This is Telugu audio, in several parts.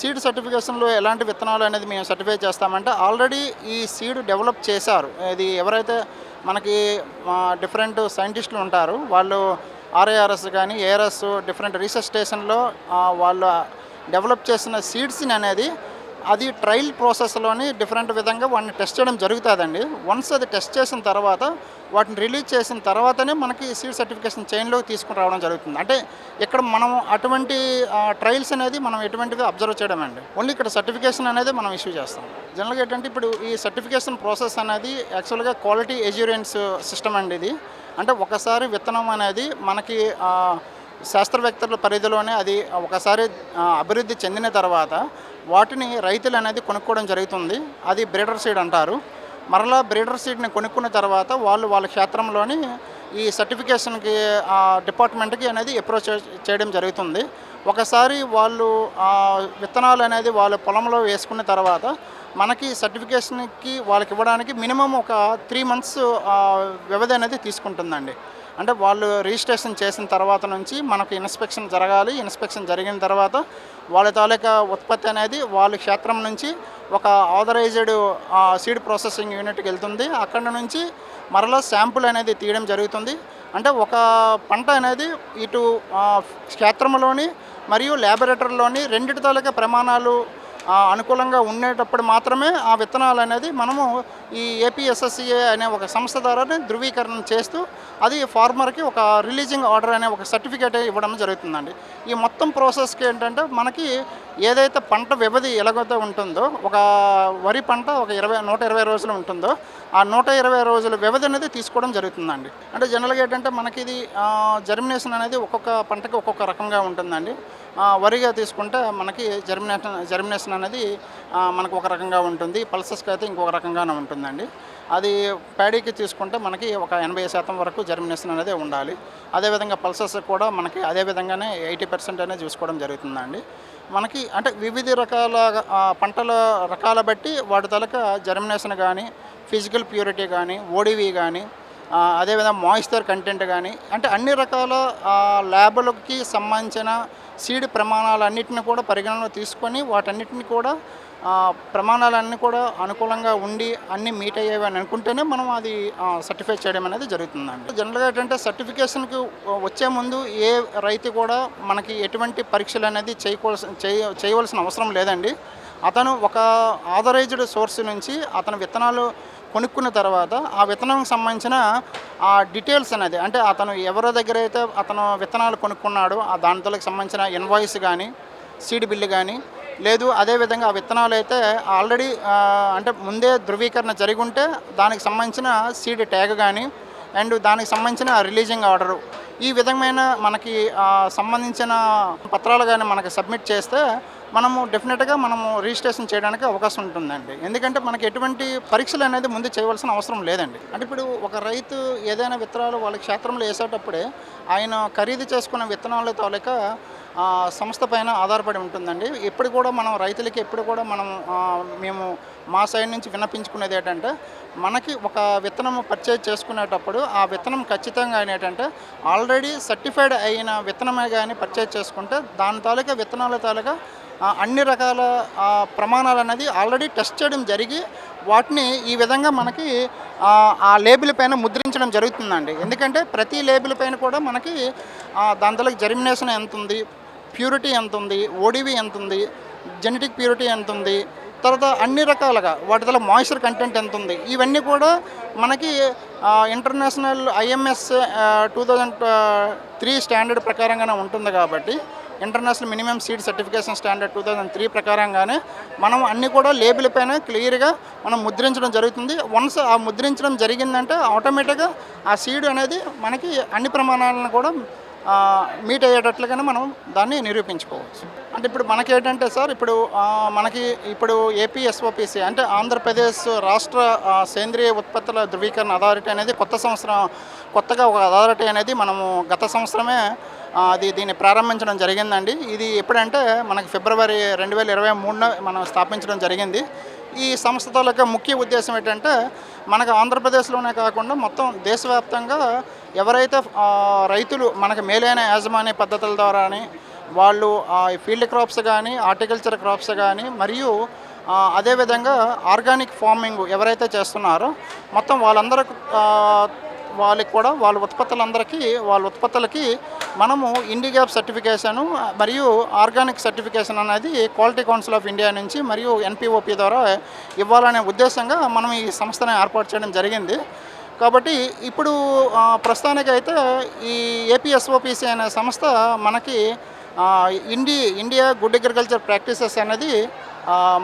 సీడ్ సర్టిఫికేషన్లో ఎలాంటి విత్తనాలు అనేది మేము సర్టిఫై చేస్తామంటే ఆల్రెడీ ఈ సీడ్ డెవలప్ చేశారు. ఇది ఎవరైతే మనకి డిఫరెంట్ సైంటిస్టులు ఉంటారు వాళ్ళు ఆర్ఐఆర్ఎస్ కానీ ఏఆర్ఎస్ డిఫరెంట్ రీసెర్చ్ స్టేషన్లో వాళ్ళు డెవలప్ చేసిన సీడ్స్ని అనేది అది ట్రయల్ ప్రాసెస్లోని డిఫరెంట్ విధంగా వాటిని టెస్ట్ చేయడం జరుగుతుందండి. వన్స్ అది టెస్ట్ చేసిన తర్వాత వాటిని రిలీజ్ చేసిన తర్వాతనే మనకి సీడ్ సర్టిఫికేషన్ చైన్లోకి తీసుకుని రావడం జరుగుతుంది. అంటే ఇక్కడ మనం అటువంటి ట్రయల్స్ అనేది మనం ఎటువంటివి అబ్జర్వ్ చేయడం అండి ఓన్లీ ఇక్కడ సర్టిఫికేషన్ అనేది మనం ఇష్యూ చేస్తాం. జనరల్గా ఏంటంటే ఇప్పుడు ఈ సర్టిఫికేషన్ ప్రాసెస్ అనేది యాక్చువల్గా క్వాలిటీ ఎజ్యూరెన్స్ సిస్టమ్ అండి ఇది. అంటే ఒకసారి విత్తనం అనేది మనకి శాస్త్రవేత్తల పరిధిలోనే అది ఒకసారి అభివృద్ధి చెందిన తర్వాత వాటిని రైతులు అనేది కొనుక్కోవడం జరుగుతుంది. అది బ్రీడర్ సీడ్ అంటారు. మరలా బ్రీడర్ సీడ్ని కొనుక్కున్న తర్వాత వాళ్ళు వాళ్ళ క్షేత్రంలోని ఈ సర్టిఫికేషన్కి డిపార్ట్మెంట్కి అనేది అప్రోచ్ చేయడం జరుగుతుంది. ఒకసారి వాళ్ళు విత్తనాలు అనేది వాళ్ళ పొలంలో వేసుకున్న తర్వాత మనకి సర్టిఫికేషన్కి వాళ్ళకి ఇవ్వడానికి మినిమం ఒక త్రీ మంత్స్ వ్యవధి అనేది తీసుకుంటుందండి. అంటే వాళ్ళు రిజిస్ట్రేషన్ చేసిన తర్వాత నుంచి మనకు ఇన్స్పెక్షన్ జరగాలి ఇన్స్పెక్షన్ జరిగిన తర్వాత వాళ్ళ తాలూకా ఉత్పత్తి అనేది వాళ్ళ క్షేత్రం నుంచి ఒక ఆథరైజ్డ్ సీడ్ ప్రాసెసింగ్ యూనిట్కి వెళ్తుంది. అక్కడ నుంచి మరలా శాంపుల్ అనేది తీయడం జరుగుతుంది. అంటే ఒక పంట అనేది ఇటు క్షేత్రంలోని మరియు ల్యాబొరేటరీలోని రెండిటి తాలూకా ప్రమాణాలు అనుకూలంగా ఉండేటప్పుడు మాత్రమే ఆ విత్తనాలు అనేది మనము ఈ ఏపీఎస్ఎస్సిఏ అనే ఒక సంస్థ ద్వారా ధృవీకరణ చేస్తూ అది ఫార్మర్కి ఒక రిలీజింగ్ ఆర్డర్ అనే ఒక సర్టిఫికేట్ ఇవ్వడం జరుగుతుందండి. ఈ మొత్తం ప్రాసెస్కి ఏంటంటే మనకి ఏదైతే పంట వ్యవధి ఎలాగైతే ఉంటుందో ఒక వరి పంట ఒక ఇరవై నూట ఇరవై రోజులు ఉంటుందో ఆ నూట ఇరవై రోజుల వ్యవధి అనేది తీసుకోవడం జరుగుతుందండి. అంటే జనరల్గా ఏంటంటే మనకి ఇది జర్మినేషన్ అనేది ఒక్కొక్క పంటకి ఒక్కొక్క రకంగా ఉంటుందండి. వరిగా తీసుకుంటే మనకి జర్మినేషన్ జర్మినేషన్ అనేది మనకు ఒక రకంగా ఉంటుంది. పల్సెస్కి అయితే ఇంకొక రకంగానే ఉంటుందండి. అది ప్యాడీకి తీసుకుంటే మనకి ఒక ఎనభై శాతం వరకు జర్మినేషన్ అనేది ఉండాలి. అదేవిధంగా పల్సెస్ కూడా మనకి అదే విధంగానే ఎయిటీ పర్సెంట్ అనేది చూసుకోవడం జరుగుతుందండి. మనకి అంటే వివిధ రకాల పంటల రకాల బట్టి వాటి తలక జర్మినేషన్ కానీ ఫిజికల్ ప్యూరిటీ కానీ ఓడివి కానీ అదేవిధంగా మాయిశ్చర్ కంటెంట్ కానీ అంటే అన్ని రకాల ల్యాబులకి సంబంధించిన సీడ్ ప్రమాణాలన్నింటిని కూడా పరిగణనలో తీసుకొని వాటన్నిటిని కూడా ప్రమాణాలన్నీ కూడా అనుకూలంగా ఉండి అన్నీ మీట్ అయ్యేవి అని అనుకుంటేనే మనం అది సర్టిఫై చేయడం అనేది జరుగుతుందండి. జనరల్గా ఏంటంటే సర్టిఫికేషన్కి వచ్చే ముందు ఏ రైతు కూడా మనకి ఎటువంటి పరీక్షలు అనేది చేయకూడసిన చేయ చేయవలసిన అవసరం లేదండి. అతను ఒక ఆథరైజ్డ్ సోర్స్ నుంచి అతను విత్తనాలు కొనుక్కున్న తర్వాత ఆ విత్తనం సంబంధించిన ఆ డీటెయిల్స్ అనేది అంటే అతను ఎవరి దగ్గర అయితే అతను విత్తనాలు కొనుక్కున్నాడో ఆ దానితోకి సంబంధించిన ఇన్వాయిస్ కానీ సీడ్ బిల్లు కానీ లేదు అదేవిధంగా ఆ విత్తనాలు అయితే ఆల్రెడీ అంటే ముందే ధృవీకరణ జరిగి ఉంటే దానికి సంబంధించిన సీడ్ ట్యాగ్ కానీ అండ్ దానికి సంబంధించిన రిలీజింగ్ ఆర్డరు. ఈ విధమైన మనకి సంబంధించిన పత్రాలు కానీ మనకి సబ్మిట్ చేస్తే మనము డెఫినెట్గా మనము రిజిస్ట్రేషన్ చేయడానికి అవకాశం ఉంటుందండి. ఎందుకంటే మనకి ఎటువంటి పరీక్షలు అనేది ముందు చేయవలసిన అవసరం లేదండి. అంటే ఇప్పుడు ఒక రైతు ఏదైనా విత్తనాలు వాళ్ళ క్షేత్రంలో వేసేటప్పుడే ఆయన ఖరీదు చేసుకున్న విత్తనాల తాలూకా సంస్థ పైన ఆధారపడి ఉంటుందండి. ఎప్పుడు కూడా మనం రైతులకి ఎప్పుడు కూడా మనం మేము మా సైడ్ నుంచి విన్నపించుకునేది ఏంటంటే మనకి ఒక విత్తనం పర్చేజ్ చేసుకునేటప్పుడు ఆ విత్తనం ఖచ్చితంగా ఏంటంటే ఆల్రెడీ సర్టిఫైడ్ అయిన విత్తనమే కానీ పర్చేజ్ చేసుకుంటే దాని తాలూకా విత్తనాల తాలూకా అన్ని రకాల ప్రమాణాలు అనేది ఆల్రెడీ టెస్ట్ చేయడం జరిగి వాటిని ఈ విధంగా మనకి ఆ, లేబుల్ పైన ముద్రించడం జరుగుతుందండి. ఎందుకంటే ప్రతి లేబుల్ పైన కూడా మనకి దాంతో దాంట్లో జర్మినేషన్ ఎంత ఉంది ప్యూరిటీ ఎంత ఉంది ఓడివి ఎంత ఉంది జెనెటిక్ ప్యూరిటీ ఎంత ఉంది తర్వాత అన్ని రకాలుగా వాటిలో మాయిశ్చర్ కంటెంట్ ఎంత ఉంది? ఇవన్నీ కూడా మనకి international IMS two thousand three standard ప్రకారంగానే ఉంటుంది కాబట్టి international minimum seed certification standard two thousand three ప్రకారంగానే మనం అన్నీ కూడా లేబుల్ పైన క్లియర్గా మనం ముద్రించడం జరుగుతుంది. వన్స్ ఆ ముద్రించడం జరిగిందంటే ఆటోమేటిక్గా ఆ సీడ్ అనేది మనకి అన్ని ప్రమాణాలను కూడా మీట్ అయ్యేటట్లుగానే మనం దాన్ని నిరూపించుకోవచ్చు. అంటే ఇప్పుడు మనకి ఏంటంటే సార్ ఇప్పుడు మనకి ఇప్పుడు ఏపీఎస్ఓపీసీ అంటే ఆంధ్రప్రదేశ్ రాష్ట్ర సేంద్రియ ఉత్పత్తుల ధృవీకరణ అథారిటీ అనేది కొత్త సంవత్సరం కొత్తగా ఒక అథారిటీ అనేది మనము గత సంవత్సరమే అది దీన్ని ప్రారంభించడం జరిగిందండి. ఇది ఎప్పుడంటే మనకి ఫిబ్రవరి రెండు వేల ఇరవై మూడున మనం స్థాపించడం జరిగింది. ఈ సంస్థ ముఖ్య ఉద్దేశం ఏంటంటే మనకు ఆంధ్రప్రదేశ్లోనే కాకుండా మొత్తం దేశవ్యాప్తంగా ఎవరైతే రైతులు మనకు మేలైన యాజమాన్య పద్ధతుల ద్వారాని వాళ్ళు ఫీల్డ్ క్రాప్స్ కానీ హార్టికల్చర్ క్రాప్స్ కానీ మరియు అదేవిధంగా ఆర్గానిక్ ఫార్మింగ్ ఎవరైతే చేస్తున్నారో మొత్తం వాళ్ళందరూ వాళ్ళకి కూడా వాళ్ళ ఉత్పత్తులందరికీ వాళ్ళ ఉత్పత్తులకి మనము ఇండిగ్యాప్ సర్టిఫికేషను మరియు ఆర్గానిక్ సర్టిఫికేషన్ అనేది క్వాలిటీ కౌన్సిల్ ఆఫ్ ఇండియా నుంచి మరియు ఎన్పిఓపి ద్వారా ఇవ్వాలనే ఉద్దేశంగా మనం ఈ సంస్థను ఏర్పాటు చేయడం జరిగింది. కాబట్టి ఇప్పుడు ప్రస్తుతానికైతే ఈ ఏపీఎస్ఓపిసి అనే సంస్థ మనకి Ind India good agriculture practices అనేది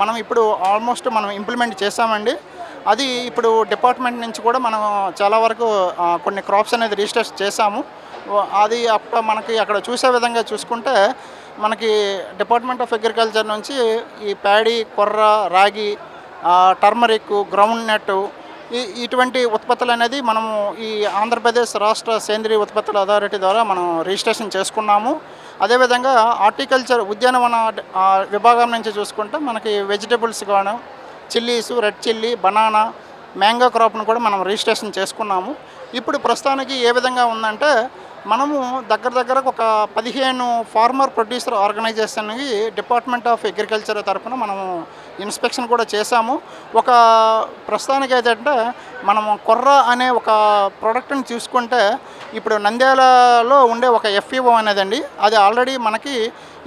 మనం ఇప్పుడు ఆల్మోస్ట్ మనం ఇంప్లిమెంట్ చేసామండి అది ఇప్పుడు డిపార్ట్మెంట్ నుంచి కూడా మనం చాలా వరకు కొన్ని క్రాప్స్ అనేది రిజిస్టర్ చేశాము. అది అప్ప మనకి అక్కడ చూసే విధంగా చూసుకుంటే మనకి డిపార్ట్మెంట్ ఆఫ్ అగ్రికల్చర్ నుంచి ఈ ప్యాడీ కొర్ర రాగి టర్మరిక్ గ్రౌండ్ నెట్ ఈ ఇటువంటి ఉత్పత్తులు అనేది మనము ఈ ఆంధ్రప్రదేశ్ రాష్ట్ర సేంద్రీయ ఉత్పత్తుల అథారిటీ ద్వారా మనం రిజిస్ట్రేషన్ చేసుకున్నాము. అదేవిధంగా హార్టికల్చర్ ఉద్యానవన విభాగం నుంచి చూసుకుంటే మనకి వెజిటబుల్స్ గాను chillies red chilli banana mango క్రాప్ను కూడా మనం రిజిస్ట్రేషన్ చేసుకున్నాము. ఇప్పుడు ప్రస్తుతానికి ఏ విధంగా ఉందంటే మనము దగ్గర దగ్గర ఒక పదిహేను ఫార్మర్ ప్రొడ్యూసర్ ఆర్గనైజేషన్కి డిపార్ట్మెంట్ ఆఫ్ అగ్రికల్చర్ తరఫున మనము ఇన్స్పెక్షన్ కూడా చేశాము. ఒక ప్రస్తుతానికి ఏంటంటే మనము కొర్ర అనే ఒక ప్రోడక్ట్ని చూసుకుంటే ఇప్పుడు నంద్యాలలో ఉండే ఒక ఎఫ్ఈఓ అనేదండి. అది ఆల్రెడీ మనకి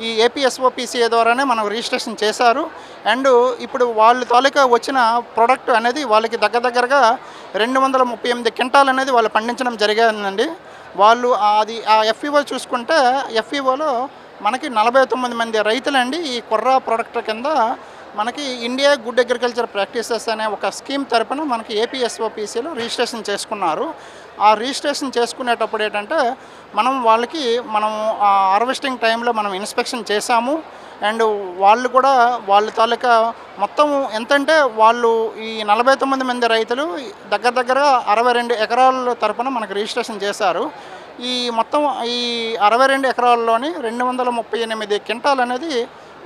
ఈ ఏపీఎస్ఓపిసిఏ ద్వారానే మనం రిజిస్ట్రేషన్ చేశారు. అండ్ ఇప్పుడు వాళ్ళ తాలూకా వచ్చిన ప్రోడక్ట్ అనేది వాళ్ళకి దగ్గర దగ్గరగా రెండు వందల ముప్పై ఎనిమిది క్వింటాల్ అనేది వాళ్ళు పండించడం జరిగిందండి. వాళ్ళు అది ఆ ఎఫ్ఈఓ చూసుకుంటే ఎఫ్ఈఓలో మనకి నలభై తొమ్మిది మంది రైతులండి. ఈ కొర్ర ప్రోడక్ట్ కింద మనకి ఇండియా గుడ్ అగ్రికల్చర్ ప్రాక్టీసెస్ అనే ఒక స్కీమ్ తరపున మనకి ఏపీఎస్ఓపిసిలో రిజిస్ట్రేషన్ చేసుకున్నారు. ఆ రిజిస్ట్రేషన్ చేసుకునేటప్పుడు ఏంటంటే మనం వాళ్ళకి మనం ఆ హార్వెస్టింగ్ టైంలో మనం ఇన్స్పెక్షన్ చేశాము అండ్ వాళ్ళు కూడా వాళ్ళ తాలూకా మొత్తం ఎంతంటే వాళ్ళు ఈ నలభై తొమ్మిది మంది రైతులు దగ్గర దగ్గర అరవై రెండు ఎకరాల తరపున మనకు రిజిస్ట్రేషన్ చేశారు. ఈ మొత్తం ఈ అరవై రెండు ఎకరాల్లోని రెండు వందల ముప్పై ఎనిమిది క్వింటాల్ అనేది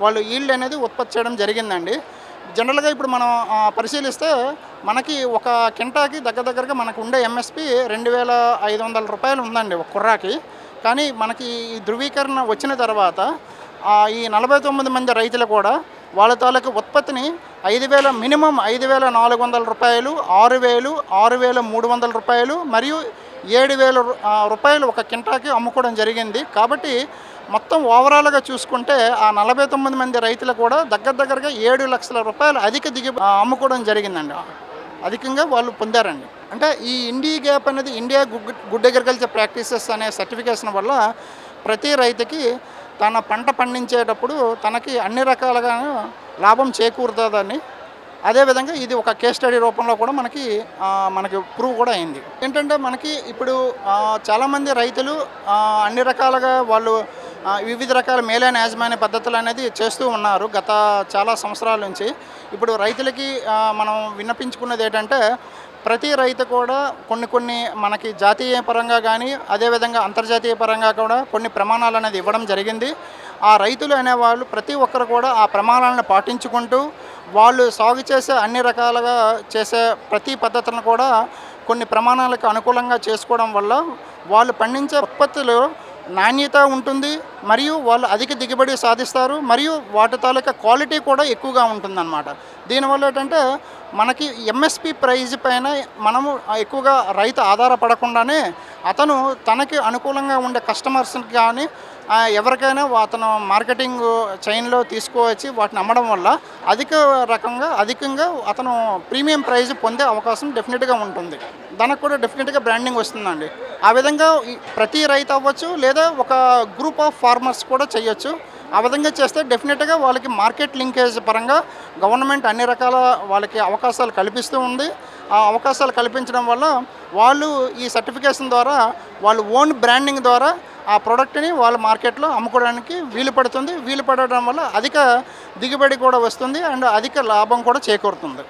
వాళ్ళు ఈల్డ్ అనేది ఉత్పత్తి చేయడం జరిగిందండి. జనరల్గా ఇప్పుడు మనం పరిశీలిస్తే మనకి ఒక కింటాకి దగ్గర దగ్గరగా మనకు ఉండే ఎంఎస్పి రెండు వేల ఐదు వందల రూపాయలు ఉందండి ఒక కుర్రాకి. కానీ మనకి ఈ ధృవీకరణ వచ్చిన తర్వాత ఈ నలభై తొమ్మిది మంది రైతులు కూడా వాళ్ళ తాలూకు ఉత్పత్తిని ఐదు వేల మినిమం ఐదు వేల నాలుగు వందల రూపాయలు ఆరు వేలు ఆరు వేల మూడు వందల రూపాయలు మరియు ఏడు వేల రూపాయలు ఒక కింటాకి అమ్ముకోవడం జరిగింది. కాబట్టి మొత్తం ఓవరాల్గా చూసుకుంటే ఆ నలభై తొమ్మిది మంది రైతులు కూడా దగ్గర దగ్గరగా ఏడు లక్షల రూపాయలు అధిక దిగి అమ్ముకోవడం జరిగిందండి. అధికంగా వాళ్ళు పొందారండి. అంటే ఈ ఇండి గ్యాప్ అనేది India good good agriculture practices అనే సర్టిఫికేషన్ వల్ల ప్రతి రైతుకి తన పంట పండించేటప్పుడు తనకి అన్ని రకాలుగా లాభం చేకూరుతుందని. అదేవిధంగా ఇది ఒక కేస్ స్టడీ రూపంలో కూడా మనకి మనకి ప్రూవ్ కూడా అయింది. ఏంటంటే మనకి ఇప్పుడు చాలామంది రైతులు అన్ని రకాలుగా వాళ్ళు వివిధ రకాల మేలైన యాజమాన్య పద్ధతులు అనేది చేస్తూ ఉన్నారు గత చాలా సంవత్సరాల నుంచి. ఇప్పుడు రైతులకి మనం విన్నపించుకున్నది ఏంటంటే ప్రతి రైతు కూడా కొన్ని కొన్ని మనకి జాతీయ పరంగా కానీ అదేవిధంగా అంతర్జాతీయ పరంగా కూడా కొన్ని ప్రమాణాలు అనేది ఇవ్వడం జరిగింది. ఆ రైతులు అనేవాళ్ళు ప్రతి ఒక్కరు కూడా ఆ ప్రమాణాలను పాటించుకుంటూ వాళ్ళు సాగు చేసే అన్ని రకాలుగా చేసే ప్రతి పద్ధతులను కూడా కొన్ని ప్రమాణాలకు అనుకూలంగా చేసుకోవడం వల్ల వాళ్ళు పండించే ఉత్పత్తులు నాణ్యత ఉంటుంది మరియు వాళ్ళు అధిక దిగుబడి సాధిస్తారు మరియు వాటి తాలూకా క్వాలిటీ కూడా ఎక్కువగా ఉంటుందన్నమాట. దీనివల్ల ఏంటంటే మనకి ఎంఎస్పి ప్రైజ్ పైన మనము ఎక్కువగా రైతు ఆధారపడకుండానే అతను తనకి అనుకూలంగా ఉండే కస్టమర్స్కి కానీ ఎవరికైనా అతను మార్కెటింగ్ చైన్లో తీసుకువచ్చి వాటిని అమ్మడం వల్ల అధిక రకంగా అధికంగా అతను ప్రీమియం ప్రైజ్ పొందే అవకాశం డెఫినెట్గా ఉంటుంది. దానికి కూడా డెఫినెట్గా బ్రాండింగ్ వస్తుందండి. ఆ విధంగా ప్రతి రైతు అవ్వచ్చు లేదా ఒక గ్రూప్ ఆఫ్ ఫార్మర్స్ కూడా చేయొచ్చు. ఆ విధంగా చేస్తే డెఫినెట్గా వాళ్ళకి మార్కెట్ లింకేజ్ పరంగా గవర్నమెంట్ అన్ని రకాల వాళ్ళకి అవకాశాలు కల్పిస్తూ ఉంది. ఆ అవకాశాలు కల్పించడం వల్ల వాళ్ళు ఈ సర్టిఫికేషన్ ద్వారా వాళ్ళు ఓన్ బ్రాండింగ్ ద్వారా ఆ ప్రోడక్ట్ని వాళ్ళ మార్కెట్లో అమ్ముకోవడానికి వీలు పడుతుంది. వీలు పడడం వల్ల అధిక దిగుబడి కూడా వస్తుంది. అండ్ అధిక లాభం కూడా చేకూరుతుంది.